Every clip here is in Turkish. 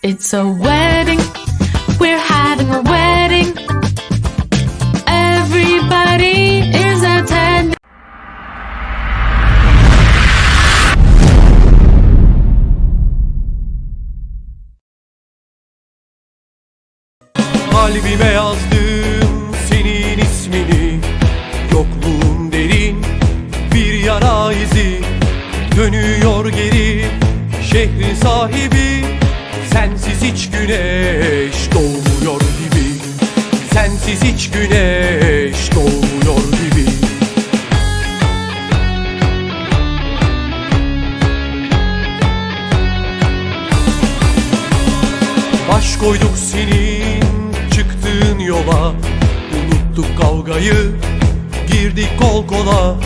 It's a wedding. We're having a wedding. Everybody is attending. Kalbime yazdım senin ismini Yokluğun derin bir yara izi Dönüyor geri şehrin sahibi Sensiz hiç güneş doğmuyor gibi. Sensiz hiç güneş doğmuyor gibi. Baş koyduk senin çıktığın yola. Unuttuk kavgayı girdik kol kola.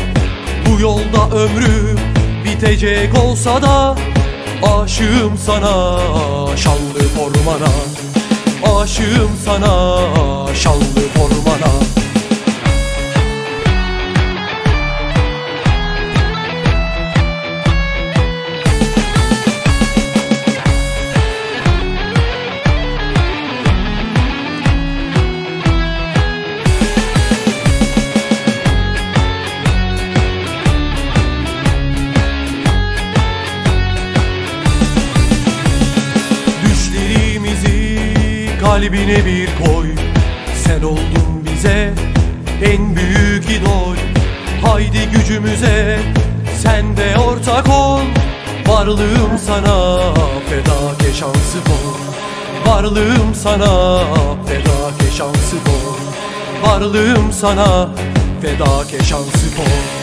Bu yolda ömrüm bitecek olsa da Aşığım sana şanlı formana Aşığım sana kalbine bir koy Sen oldun bize en büyük idol. Haydi gücümüze sen de ortak ol. Varlığım sana fedake şansı bol. Varlığım sana fedake şansı bol. Varlığım sana fedake şansı bol